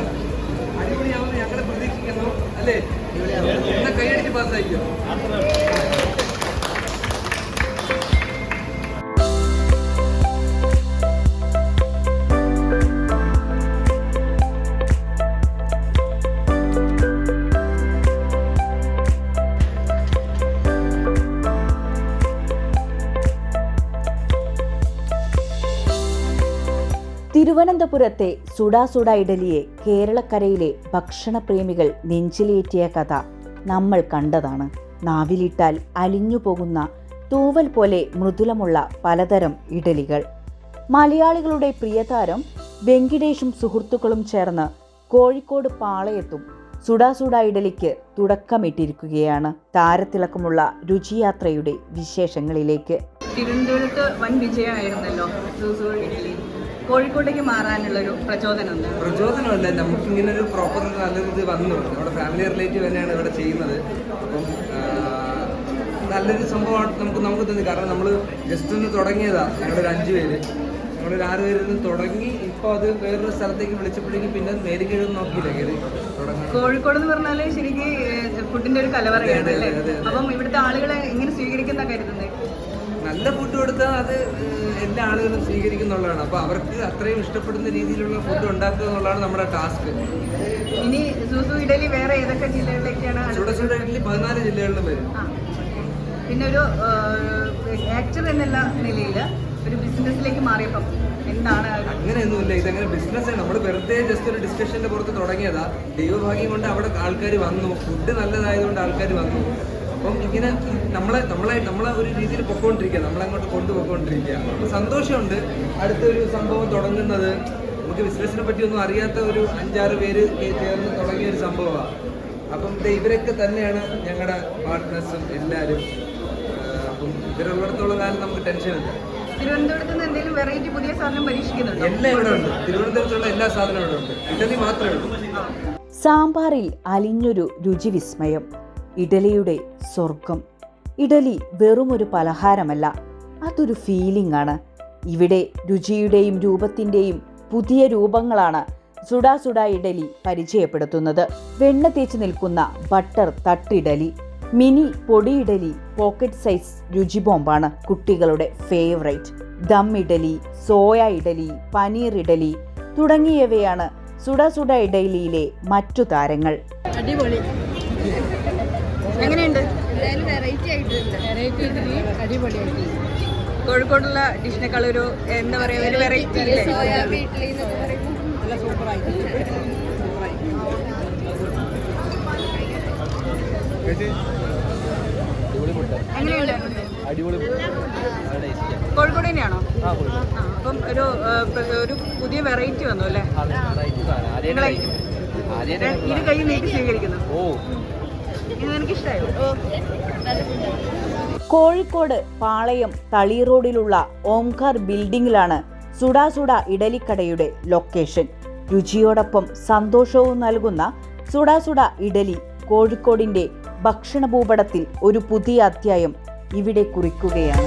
എല്ലാം അടിപൊളിയാവുമെന്ന് ഞങ്ങൾ പ്രതീക്ഷിക്കുന്നു. അല്ലേ? എന്നെ കൈയടിച്ച് പാസ്സായിരിക്കും തിരുവനന്തപുരത്തെ സുഡാ സുഡാ ഇഡലിയെ കേരളക്കരയിലെ ഭക്ഷണപ്രേമികൾ നെഞ്ചിലേറ്റിയ കഥ നമ്മൾ കണ്ടതാണ്. നാവിലിട്ടാൽ അലിഞ്ഞു പോകുന്ന തൂവൽ പോലെ മൃദുലമുള്ള പലതരം ഇഡലികൾ. മലയാളികളുടെ പ്രിയതാരം വെങ്കിടേഷും സുഹൃത്തുക്കളും ചേർന്ന് കോഴിക്കോട് പാളയത്തും സുഡാ സുഡാ ഇഡലിക്ക് തുടക്കമിട്ടിരിക്കുകയാണ് താരത്തിളക്കമുള്ള രുചിയാത്രയുടെ വിശേഷങ്ങളിലേക്ക്. തിരുവനന്തപുരത്ത് വൻ വിജയമായിരുന്നല്ലോ ഇഡലി കോഴിക്കോട്ടേക്ക് മാറാനുള്ളൊരു പ്രചോദനം ഉണ്ട് പ്രചോദനമല്ല നമുക്ക് ഇങ്ങനെ ഒരു പ്രോപ്പർ നല്ലൊരു ഇത് വന്നു നമ്മുടെ ഫാമിലി റിലേറ്റീവ് തന്നെയാണ് ഇവിടെ ചെയ്യുന്നത്. അപ്പം നല്ലൊരു സംഭവമാണ് നമുക്ക് നമുക്ക് തന്നെ. കാരണം നമ്മൾ ജസ്റ്റ് ഒന്ന് തുടങ്ങിയതാണ് ഞങ്ങളൊരു അഞ്ച് പേര്. ഞങ്ങളൊരു ആറ് പേരിൽ നിന്ന് തുടങ്ങി ഇപ്പോൾ അത് വേറൊരു സ്ഥലത്തേക്ക് വിളിച്ചപ്പോഴേക്കും പിന്നെ എഴുതി നോക്കിയില്ല കയറി കോഴിക്കോട് എന്ന് പറഞ്ഞാൽ ശരിക്കും ഫുഡിന്റെ ഒരു കലവറയാണ്. അപ്പം ഇവിടുത്തെ ആളുകളെ എങ്ങനെ സ്വീകരിക്കുന്ന കരുതുന്നത് നല്ല ഫുഡ് കൊടുത്താൽ അത് എല്ലാ ആളുകളും സ്വീകരിക്കുന്നുള്ളതാണ്. അപ്പോൾ അവർക്ക് അത്രയും ഇഷ്ടപ്പെടുന്ന രീതിയിലുള്ള ഫുഡ് ഉണ്ടാക്കുക എന്നുള്ളതാണ് നമ്മുടെ ടാസ്ക് ഇനി സൂസു ഇഡലി വേറെ ഏതൊക്കെ ജില്ലകളിലേക്കാണ് ചൂട ചൂട ഇഡ്ഡലി പതിനാല് ജില്ലകളിലും വരും. പിന്നെ ഒരു ആക്ടർ എന്നുള്ള നിലയിൽ ഒരു ബിസിനസ്സിലേക്ക് മാറിയപ്പം എന്താണ് അങ്ങനെയൊന്നുമില്ല ഇതങ്ങനെ ബിസിനസ് നമ്മൾ വെറുതെ ജസ്റ്റ് ഒരു ഡിസ്കഷന്റെ പുറത്ത് തുടങ്ങിയതാ. ദൈവഭാഗ്യം കൊണ്ട് അവിടെ ആൾക്കാർ വന്നു. ഫുഡ് നല്ലതായതുകൊണ്ട് ആൾക്കാർ വന്നു. അപ്പം ഇങ്ങനെ നമ്മളെ നമ്മളെ നമ്മളെ ഒരു രീതിയിൽ പൊക്കോണ്ടിരിക്കുക നമ്മളങ്ങോട്ട് കൊണ്ടുപോയിക്കൊണ്ടിരിക്കുക. സന്തോഷമുണ്ട് അടുത്തൊരു സംഭവം തുടങ്ങുന്നത്. നമുക്ക് ബിസിനസ്സിനെ പറ്റി ഒന്നും അറിയാത്ത ഒരു അഞ്ചാറ് പേര് ചേർന്ന് തുടങ്ങിയ ഒരു സംഭവമാണ് അപ്പം ഇവരൊക്കെ തന്നെയാണ് ഞങ്ങളുടെ പാർട്ട്നേഴ്സും എല്ലാവരും അപ്പം ഇവരുള്ളിടത്തോളം കാലം നമുക്ക് ടെൻഷനില്ല തിരുവനന്തപുരത്ത് നിന്ന് എന്തെങ്കിലും വെറൈറ്റി പുതിയ സാധനം പരീക്ഷിക്കുന്നുണ്ടോ? എല്ലാം ഇവിടെ ഉണ്ട്. തിരുവനന്തപുരത്തുള്ള എല്ലാ സാധനവും ഇവിടെ ഉണ്ട്. ഇറ്റലി മാത്രമേ ഉള്ളൂ. സാമ്പാറിൽ അലിഞ്ഞൊരു രുചിവിസ്മയം ഇഡലിയുടെ സ്വർഗം ഇഡലി വെറുമൊരു പലഹാരമല്ല അതൊരു ഫീലിംഗ് ആണ്. ഇവിടെ രുചിയുടെയും രൂപത്തിന്റെയും പുതിയ രൂപങ്ങളാണ് സുഡാ സുഡാ ഇഡലി പരിചയപ്പെടുത്തുന്നത്. വെണ്ണ തേച്ച് നിൽക്കുന്ന ബട്ടർ തട്ടിഡലി മിനി പൊടി ഇഡലി പോക്കറ്റ് സൈസ് രുചി ബോംബാണ് കുട്ടികളുടെ ഫേവറേറ്റ് ദം ഇഡലി സോയ ഇഡലി പനീർ ഇഡലി തുടങ്ങിയവയാണ് സുഡ സുഡ ഇഡലിയിലെ മറ്റു താരങ്ങൾ. അടിപൊളി. എങ്ങനെയുണ്ട്? എന്തായാലും വെറൈറ്റി ആയിട്ടുണ്ട്. വെറൈറ്റി അടിപൊളിയായിട്ട്. കോഴിക്കോടുള്ള ഡിഷിനേക്കാൾ ഒരു എന്താ പറയാ ഒരു വെറൈറ്റി ഇല്ലേ? കോഴിക്കോട് തന്നെയാണോ? അപ്പം ഒരു ഒരു പുതിയ വെറൈറ്റി വന്നു അല്ലേ? ഇത് കൈ നീട്ടി സ്വീകരിക്കുന്നു. ഓ. കോഴിക്കോട് പാളയം തളി റോഡിലുള്ള ഓംകാർ ബിൽഡിംഗിലാണ് സുഡാ സുഡ ഇഡലിക്കടയുടെ ലൊക്കേഷൻ. രുചിയോടൊപ്പം സന്തോഷവും നൽകുന്ന സുഡാ സുഡ ഇഡലി കോഴിക്കോടിന്റെ ഭക്ഷണ ഭൂപടത്തിൽ ഒരു പുതിയ അധ്യായം ഇവിടെ കുറിക്കുകയാണ്.